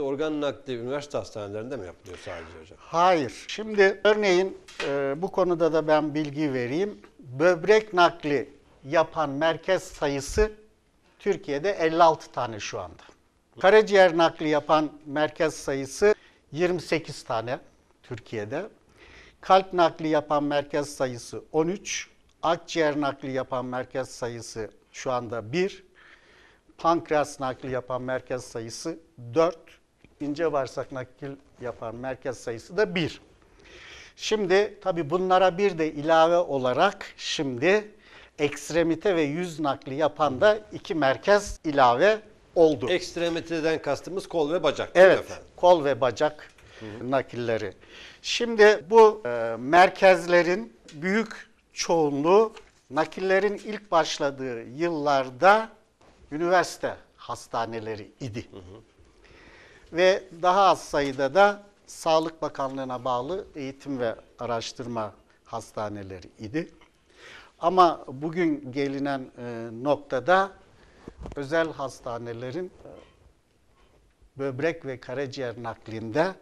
Organ nakli üniversite hastanelerinde mi yapılıyor sadece hocam? Hayır. Şimdi örneğin e, bu konuda da ben bilgi vereyim. Böbrek nakli yapan merkez sayısı Türkiye'de 56 tane şu anda. Karaciğer nakli yapan merkez sayısı 28 tane Türkiye'de. Kalp nakli yapan merkez sayısı 13. Akciğer nakli yapan merkez sayısı şu anda 1. Pankreas nakli yapan merkez sayısı 4. İnce bağırsak nakil yapan merkez sayısı da 1. Şimdi tabi bunlara bir de ilave olarak şimdi ekstremite ve yüz nakli yapan da iki merkez ilave oldu. Ekstremiteden kastımız kol ve bacak değil mi Evet, efendim? kol ve bacak nakilleri. Şimdi bu e, merkezlerin büyük çoğunluğu nakillerin ilk başladığı yıllarda üniversite hastaneleri idi. Ve daha az sayıda da Sağlık Bakanlığı'na bağlı eğitim ve araştırma hastaneleri idi. Ama bugün gelinen e, noktada özel hastanelerin e, böbrek ve karaciğer naklinde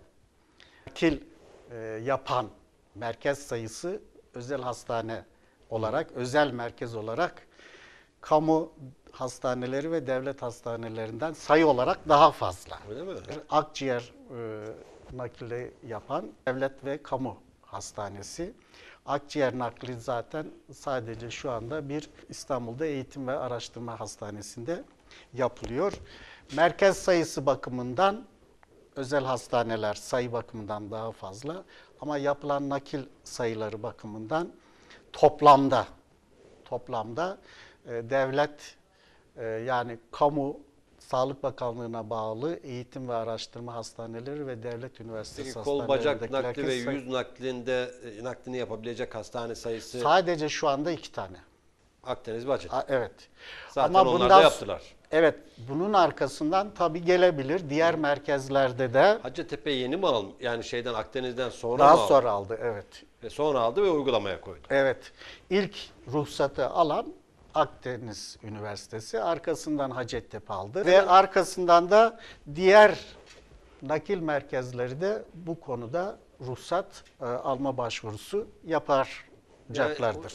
nakil e, yapan merkez sayısı özel hastane olarak, özel merkez olarak kamu hastaneleri ve devlet hastanelerinden sayı olarak daha fazla. Öyle mi? Akciğer e, nakli yapan devlet ve kamu hastanesi. Akciğer nakli zaten sadece şu anda bir İstanbul'da eğitim ve araştırma hastanesinde yapılıyor. Merkez sayısı bakımından özel hastaneler sayı bakımından daha fazla ama yapılan nakil sayıları bakımından toplamda toplamda e, devlet yani kamu Sağlık Bakanlığı'na bağlı eğitim ve araştırma hastaneleri ve devlet üniversitesi Peki kol bacak nakli ve yüz naklinde e, naklini yapabilecek hastane sayısı sadece şu anda iki tane. Akdeniz Bahçeli. A- Evet. Zaten Ama onlar bundan- da yaptılar. Evet, bunun arkasından tabii gelebilir. Diğer merkezlerde de Hacettepe yeni mi aldı? Yani şeyden Akdeniz'den sonra daha mı aldı? sonra aldı. Evet. Ve sonra aldı ve uygulamaya koydu. Evet. İlk ruhsatı alan Akdeniz Üniversitesi, arkasından Hacettepe aldı ve arkasından da diğer nakil merkezleri de bu konuda ruhsat e, alma başvurusu yapacaklardır.